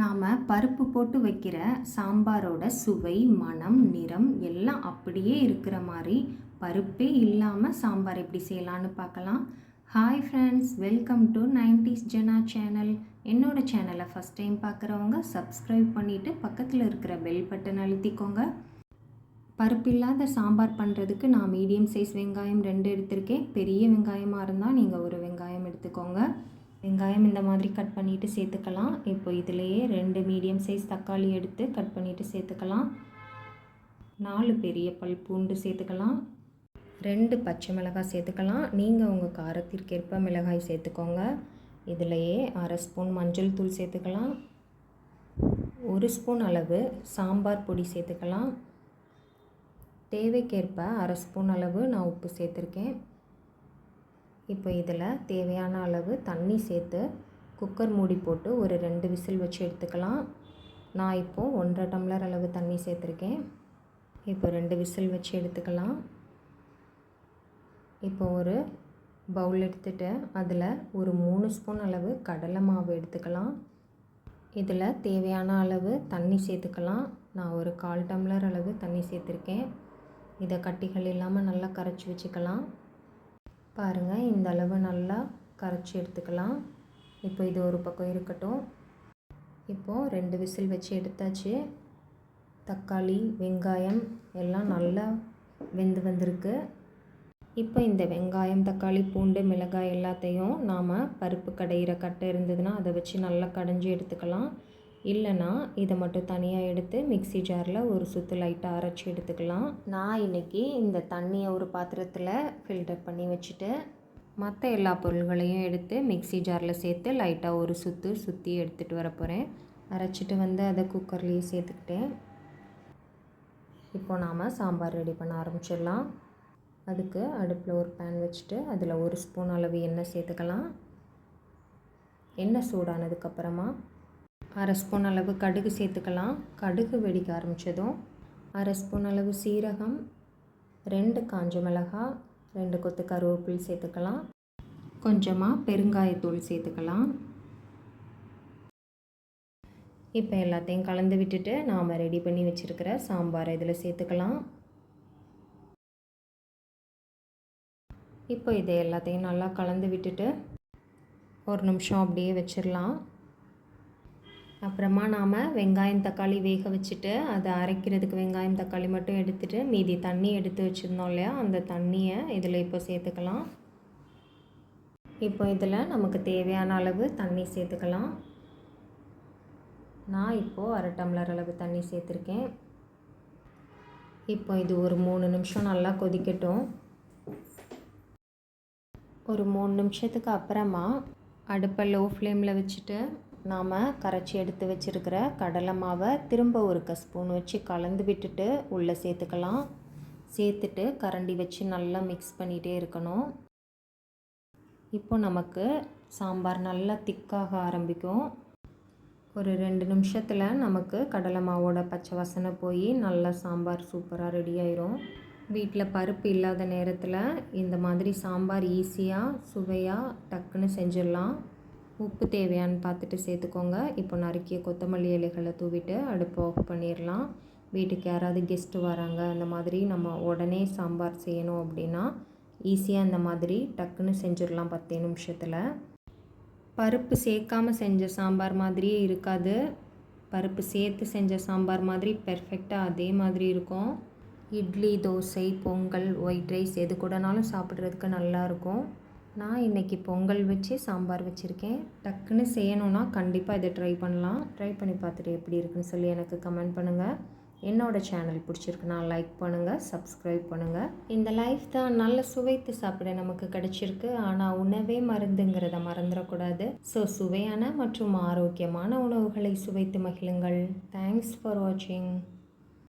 நாம் பருப்பு போட்டு வைக்கிற சாம்பாரோட சுவை மனம் நிறம் எல்லாம் அப்படியே இருக்கிற மாதிரி பருப்பே இல்லாமல் சாம்பார் எப்படி செய்யலான்னு பார்க்கலாம். Hi friends welcome to nineties Jena channel என்னோட சேனலை ஃபஸ்ட் டைம் பார்க்குறவங்க சப்ஸ்கிரைப் பண்ணிவிட்டு பக்கத்தில் இருக்கிற பெல் பட்டன் அழுத்திக்கோங்க. பருப்பு இல்லாத சாம்பார் பண்ணுறதுக்கு நான் மீடியம் சைஸ் வெங்காயம் ரெண்டு எடுத்திருக்கேன். பெரிய வெங்காயமாக இருந்தால் நீங்கள் ஒரு வெங்காயம் எடுத்துக்கோங்க. வெங்காயம் இந்த மாதிரி கட் பண்ணிவிட்டு சேர்த்துக்கலாம். இப்போ இதிலேயே ரெண்டு மீடியம் சைஸ் தக்காளி எடுத்து கட் பண்ணிவிட்டு சேர்த்துக்கலாம். நாலு பெரிய பல் பூண்டு சேர்த்துக்கலாம். ரெண்டு பச்சை மிளகாய் சேர்த்துக்கலாம். நீங்கள் உங்கள் காரத்திற்கேற்ப மிளகாய் சேர்த்துக்கோங்க. இதிலையே அரை ஸ்பூன் மஞ்சள் தூள் சேர்த்துக்கலாம். ஒரு ஸ்பூன் அளவு சாம்பார் பொடி சேர்த்துக்கலாம். தேவைக்கேற்ப அரை ஸ்பூன் அளவு நான் உப்பு சேர்த்துருக்கேன். இப்போ இதில் தேவையான அளவு தண்ணி சேர்த்து குக்கர் மூடி போட்டு ஒரு ரெண்டு விசில் வச்சு எடுத்துக்கலாம். நான் இப்போது ஒன்றரை டம்ளர் அளவு தண்ணி சேர்த்துருக்கேன். இப்போ ரெண்டு விசில் வச்சு எடுத்துக்கலாம். இப்போ ஒரு பவுல் எடுத்துகிட்டு அதில் ஒரு மூணு ஸ்பூன் அளவு கடலை மாவு எடுத்துக்கலாம். இதில் தேவையான அளவு தண்ணி சேர்த்துக்கலாம். நான் ஒரு கால் டம்ளர் அளவு தண்ணி சேர்த்துருக்கேன். இதை கட்டிகள் இல்லாமல் நல்லா கரைச்சி வச்சுக்கலாம். பாருங்கள் இந்த அளவு நல்லா கரைச்சி எடுத்துக்கலாம். இப்போ இது ஒரு பக்கம் இருக்கட்டும். இப்போது ரெண்டு விசில் வச்சு எடுத்தாச்சு. தக்காளி வெங்காயம் எல்லாம் நல்லா வெந்து வந்திருக்கு. இப்போ இந்த வெங்காயம் தக்காளி பூண்டு மிளகாய் எல்லாத்தையும் நாம் பருப்பு கடையிற கட்டை இருந்ததுன்னா அதை வச்சு நல்லா கடைஞ்சி எடுத்துக்கலாம். இல்லைனா இதை மட்டும் தனியாக எடுத்து மிக்சி ஜாரில் ஒரு சுற்று லைட்டாக அரைச்சி எடுத்துக்கலாம். நான் இன்றைக்கி இந்த தண்ணியை ஒரு பாத்திரத்தில் ஃபில்டர் பண்ணி வச்சுட்டு மற்ற எல்லா பொருள்களையும் எடுத்து மிக்சி ஜாரில் சேர்த்து லைட்டாக ஒரு சுற்று சுற்றி எடுத்துகிட்டு வர போகிறேன் அரைச்சிட்டு வந்து அதை குக்கர்லேயே சேர்த்துக்கிட்டேன். இப்போ நாம் சாம்பார் ரெடி பண்ண ஆரம்பிச்சிடலாம். அதுக்கு அடுப்பில் ஒரு பேன் வச்சுட்டு அதில் ஒரு ஸ்பூன் அளவு எண்ணெய் சேர்த்துக்கலாம். எண்ணெய் சூடானதுக்கப்புறமா அரை ஸ்பூன் அளவு கடுகு சேர்த்துக்கலாம். கடுகு வெடிக்க ஆரம்பித்ததும் அரை ஸ்பூன் அளவு சீரகம் ரெண்டு காஞ்ச மிளகாய் ரெண்டு கொத்து கருவேப்பில் சேர்த்துக்கலாம். கொஞ்சமாக பெருங்காயத்தூள் சேர்த்துக்கலாம். இப்போ எல்லாத்தையும் கலந்து விட்டுட்டு நாம் ரெடி பண்ணி வச்சுருக்கிற சாம்பார் இதில் சேர்த்துக்கலாம். இப்போ இதை எல்லாத்தையும் நல்லா கலந்து விட்டுட்டு ஒரு நிமிஷம் அப்படியே வச்சிடலாம். அப்புறமா நாம் வெங்காயம் தக்காளி வேக வச்சுட்டு அதை அரைக்கிறதுக்கு வெங்காயம் தக்காளி மட்டும் எடுத்துகிட்டு மீதி தண்ணி எடுத்து வச்சுருந்தோம் இல்லையா? அந்த தண்ணியை இதில் இப்போ சேர்த்துக்கலாம். இப்போ இதில் நமக்கு தேவையான அளவு தண்ணி சேர்த்துக்கலாம். நான் இப்போது அரை டம்ளர் அளவு தண்ணி சேர்த்துருக்கேன். இப்போ இது ஒரு மூணு நிமிஷம் நல்லா கொதிக்கட்டும். ஒரு மூணு நிமிஷத்துக்கு அப்புறமா அடுப்பை லோ ஃப்ளேமில் வச்சுட்டு நாம் கரைச்சி எடுத்து வச்சுருக்கிற கடலை மாவை திரும்ப ஒரு ஸ்பூன் வச்சு கலந்து விட்டுட்டு உள்ளே சேர்த்துக்கலாம். சேர்த்துட்டு கரண்டி வச்சு நல்லா மிக்ஸ் பண்ணிகிட்டே இருக்கணும். இப்போ நமக்கு சாம்பார் நல்லா திக்காக ஆரம்பிக்கும். ஒரு ரெண்டு நிமிஷத்தில் நமக்கு கடலை மாவோட பச்சை வாசனை போய் நல்லா சாம்பார் சூப்பராக ரெடி ஆயிரும். வீட்டில் பருப்பு இல்லாத நேரத்தில் இந்த மாதிரி சாம்பார் ஈஸியாக சுவையாக டக்குன்னு செஞ்சிடலாம். உப்பு தேவையான்னு பார்த்துட்டு சேர்த்துக்கோங்க. இப்போ நறுக்கிய கொத்தமல்லி இலைகளை தூவிட்டு அடுப்பு ஆஃப் பண்ணிடலாம். வீட்டுக்கு யாராவது கெஸ்ட்டு வராங்க அந்த மாதிரி நம்ம உடனே சாம்பார் செய்யணும் அப்படின்னா ஈஸியாக இந்த மாதிரி டக்குன்னு செஞ்சிடலாம் பத்தே நிமிஷத்தில். பருப்பு சேர்க்காமல் செஞ்ச சாம்பார் மாதிரியே இருக்காது. பருப்பு சேர்த்து செஞ்ச சாம்பார் மாதிரி பெர்ஃபெக்டாக அதே மாதிரி இருக்கும். இட்லி தோசை பொங்கல் ஒயிட் ரைஸ் எது கூடனாலும் சாப்பிட்றதுக்கு நல்லாயிருக்கும் நான் இன்றைக்கி பொங்கல் வச்சு சாம்பார் வச்சுருக்கேன். டக்குன்னு செய்யணுன்னா கண்டிப்பாக இதை ட்ரை பண்ணலாம். ட்ரை பண்ணி பார்த்துட்டு எப்படி இருக்குன்னு சொல்லி எனக்கு கமெண்ட் பண்ணுங்கள் என்னோடய சேனல் பிடிச்சிருக்குன்னா லைக் பண்ணுங்கள் சப்ஸ்கிரைப் பண்ணுங்கள் இந்த லைஃப் தான் நல்ல சுவைத்து சாப்பிட நமக்கு கிடைச்சிருக்கு. ஆனால் உணவே மருந்துங்கிறத மறந்துடக்கூடாது. ஸோ சுவையான மற்றும் ஆரோக்கியமான உணவுகளை சுவைத்து மகிழுங்கள். தேங்க்ஸ் ஃபார் வாட்சிங்